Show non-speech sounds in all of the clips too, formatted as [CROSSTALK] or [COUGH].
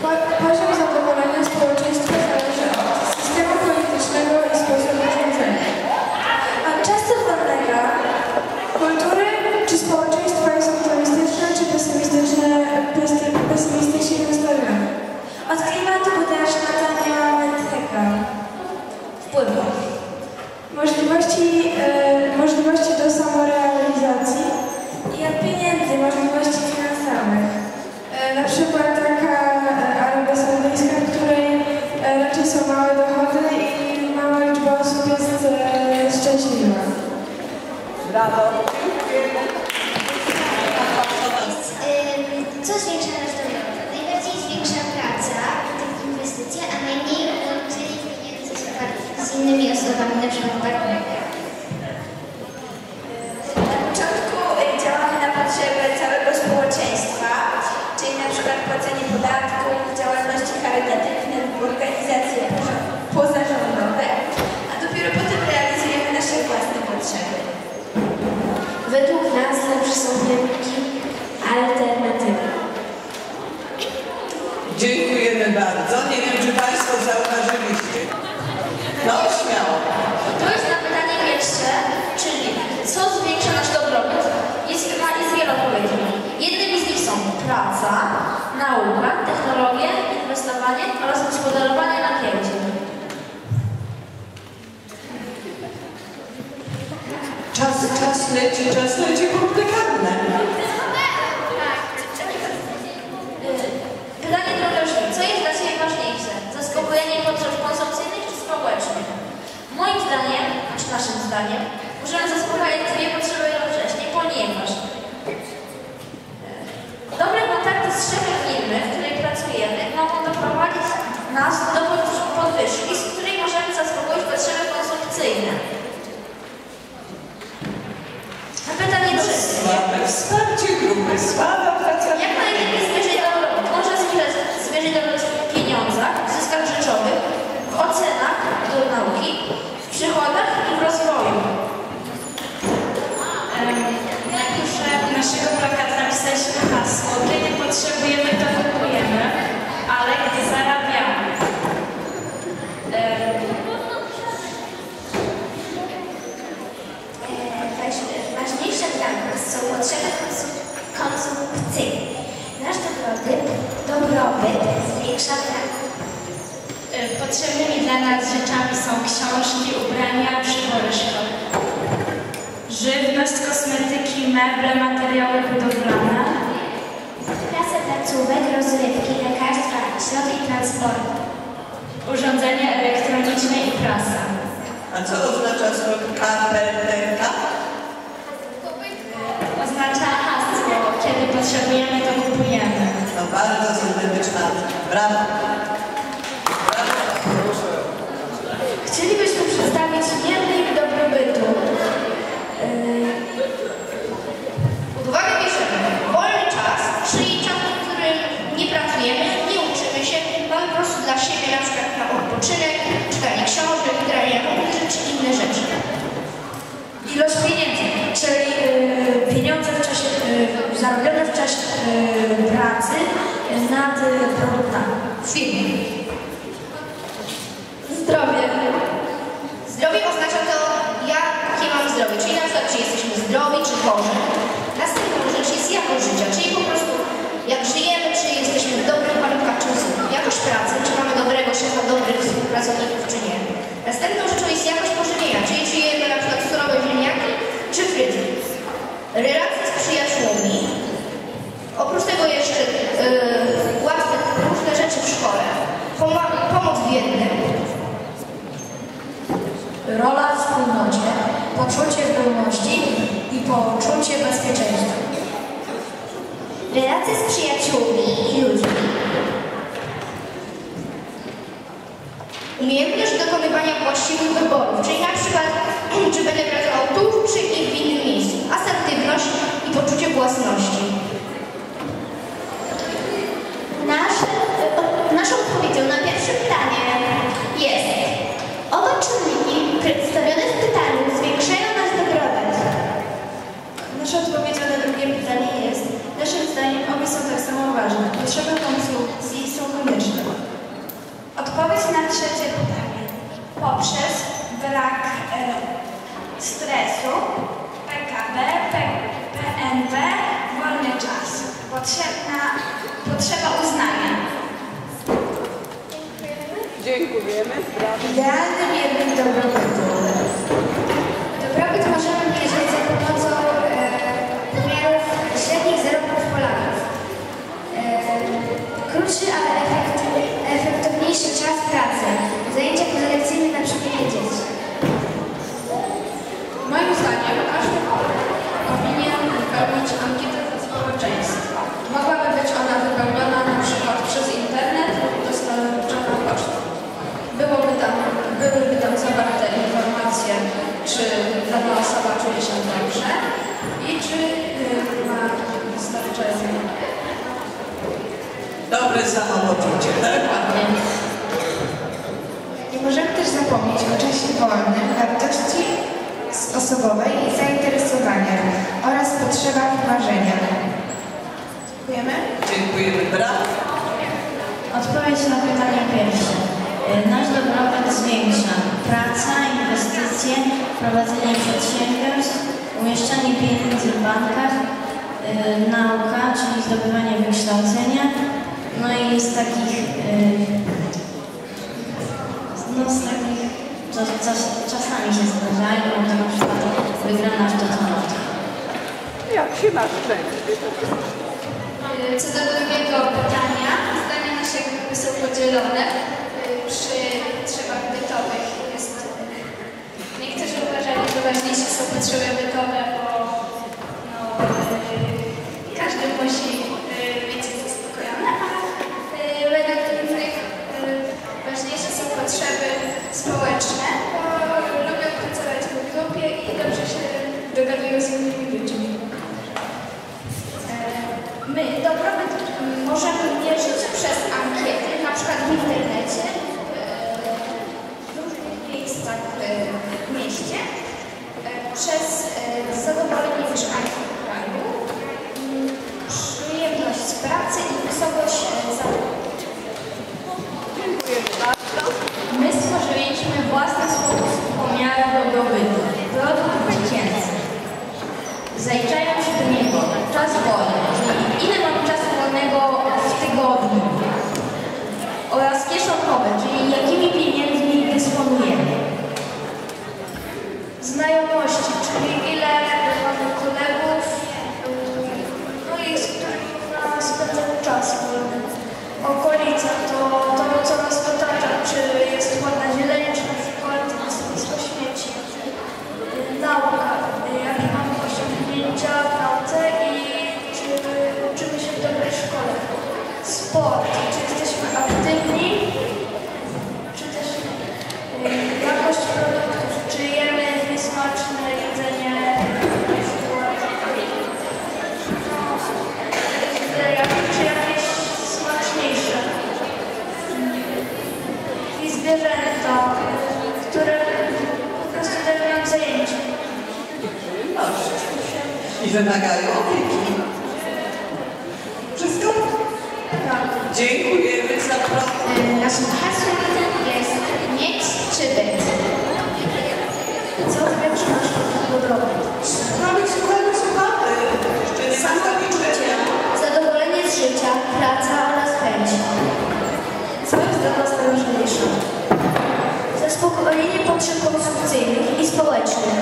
But Co zwiększa nasz dorobek? Najbardziej zwiększa praca, tak inwestycja, a najmniej łączenie pieniędzy z, innymi osobami, na przykład. Na początku y, działamy na potrzeby całego społeczeństwa, czyli na przykład płacenie podatków, działalności charytatywnych, organizacje poza- pozarządowe, a dopiero potem realizujemy nasze własne potrzeby. Według nas lepsze są wielki alternatywy. Dziękujemy bardzo. Nie wiem, czy Państwo zauważyliście. No, śmiało. To jest na pytanie pierwsze, czyli co zwiększa nasz dobrobyt? Jest, chyba jest wiele odpowiedzi. Jednymi z nich są praca, nauka, technologie, inwestowanie oraz gospodarowanie na giełdzie. Czas, czas leci, czas leci, punkty karne. Y, Pytanie trochę brzmi, co jest dla Ciebie ważniejsze? Zaspokojenie potrzeb konsumpcyjnych czy społecznych? Moim zdaniem, czy naszym zdaniem, możemy zaspokajać dwie potrzeby jednocześnie, ponieważ y, dobre kontakty z szefem firmy, w której pracujemy, mogą doprowadzić nas do pod- podwyżki, z której możemy zaspokoić potrzeby konsumpcyjne. A pytanie trzecie. Słabe wsparcie grupy, słaba praca. Jak najlepiej zmierzyć dobrobyt? Można zmierzyć, zmierzyć dobrobyt w pieniądzach, w zyskach rzeczowych, w ocenach do nauki, w przychodach i w rozwoju. Na górze naszego plakatu napisaliśmy hasło Kiedy potrzebujemy, to kupujemy, ale gdy zarabiamy. Ważniejsze dla nas są potrzeby konsum- konsumpcyjne. Nasz dobrobyt, dobrobyt zwiększa pracę. e, Potrzebnymi dla nas rzeczami są książki, ubrania, przybory szkolne. Żywność, kosmetyki, meble, materiały budowlane. Prasa placówek, rozrywki, lekarstwa, środki transportu. Urządzenia elektroniczne i prasa. A co oznacza słów KPPK? Oznacza hasło, kiedy potrzebujemy, to kupujemy. No bardzo syntetyczna. Brawo. Chcielibyśmy przedstawić miernik dobrobytu. Pod uwagę bierzemy wolny czas, czyli czas, w którym nie pracujemy, nie uczymy się, mamy po prostu dla siebie na przykład na odpoczynek, czytanie książek, granie komputerze czy inne rzeczy. Ilość pieniędzy, czyli y, pieniądze w czasie, y, zarobione w czasie y, pracy nad y, produktami w firmie. Zdrowie. Zdrowie oznacza to, jakie mamy zdrowie, czyli na przykład, czy jesteśmy zdrowi, czy chorzy. Następną rzecz jest jakość życia, czyli po prostu jak żyjemy, czy jesteśmy w dobrych warunkach, czy jakość pracy, czy mamy dobrego szefa, dobrych współpracowników, czy nie. Następną rzeczą jest jakość pożywienia, czyli czy jemy na przykład surowe ziemniaki, czy fryty. Relacje z przyjaciółmi. Oprócz tego jeszcze yy, łatwe różne rzeczy w szkole. Poma- Rola w wspólnocie, poczucie pełności i poczucie bezpieczeństwa. Relacje z przyjaciółmi i ludźmi. Umiejętność dokonywania właściwych wyborów, czyli na przykład, [CLEARS THROAT] czy będę pracował tu, czy w innym miejscu. Asertywność i poczucie własności. Nasze, naszą odpowiedzią na pierwsze pytanie jest oba czynniki przedstawione w pytaniu zwiększają nasz dobrobyt. Nasza odpowiedź na drugie pytanie jest, naszym zdaniem obie są tak samo ważne. Potrzeby konsumpcji są konieczne. Odpowiedź na trzecie pytanie. Poprzez brak e, stresu, PKB, PNB, wolny czas. Potrzebna, potrzeba uznania. Dziękujemy. Brawo. Idealny miernik dobrobytu. Dobrobyt możemy mierzyć za pomocą e, pomiarów średnich zarobków Polaków. E, krótszy, ale efekty, czy dana osoba czuje się dobrze i czy y, ma wystarczająco Dobre samopoczucie, tak? Nie możemy też zapomnieć o czasie wolnym, wartości osobowej i zainteresowaniach oraz potrzebach i marzeniach. Dziękujemy. Dziękujemy. Brawo. Odpowiedź na pytanie pierwsze. Nasz dobrobyt zwiększa praca, inwestycje, prowadzenie przedsiębiorstw, umieszczanie pieniędzy w bankach, y, nauka, czyli zdobywanie wykształcenia. No i z takich, y, no z takich, co, co, czasami się zdarzają, no to na przykład wygrana w. Jak się masz szczęście? Co do drugiego pytania, zdania nasze grupy są podzielone. Y, Przy potrzebach bytowych jest... Niektórzy uważają, że ważniejsze są potrzeby bytowe, bo no, y, każdy musi y, mieć je zaspokojone, a y, według innych y, ważniejsze są potrzeby społeczne, bo lubią pracować w grupie i dobrze się dogadują z innymi ludźmi. My dobrobyt mm, możemy mierzyć przez ankiety, na przykład w internecie, e, w różnych miejscach e, w mieście, e, przez e, zadowolenie mieszkańców kraju, przyjemność z pracy i wysokość e, zarobku. My stworzyliśmy własny sposób pomiaru dobrobytu, produkt dziecięcy. Zaliczają się do niego czas wolny, czyli ile mam czasu wolnego w tygodniu? Oraz kieszonkowe, czyli jakimi pieniędzmi Znajomości, czyli I wymagają opieki. Wszystko? Tak. Dziękujemy za program. Naszym hasłem jest mieć czy być. Co zwiększa nasz dobrobyt? Słuchamy, słuchamy, słuchamy. Jeszcze nie. Zadowolenie z życia, praca oraz chęć. Co jest dla nas najważniejsze? Zaspokojenie potrzeb konsumpcyjnych i społecznych.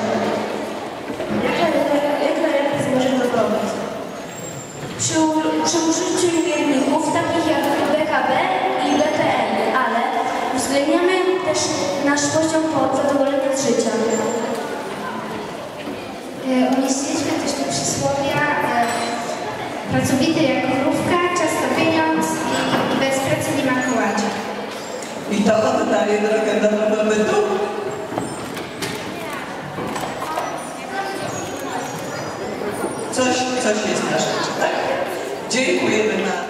Jak najlepiej, jak najlepiej zmierzyć dobrobyt? Przy, użyciu mierników takich jak BKB i BPN, ale uwzględniamy też nasz poziom po- zadowolenia z życia. E, Umieściliśmy też te przysłowia e, pracowity jak krówka, czas to pieniądz i, bez pracy nie ma kołaczy. I to oddaje drogę do dobrobytu. Coś, coś jest na rzeczy, tak? Dziękujemy bardzo.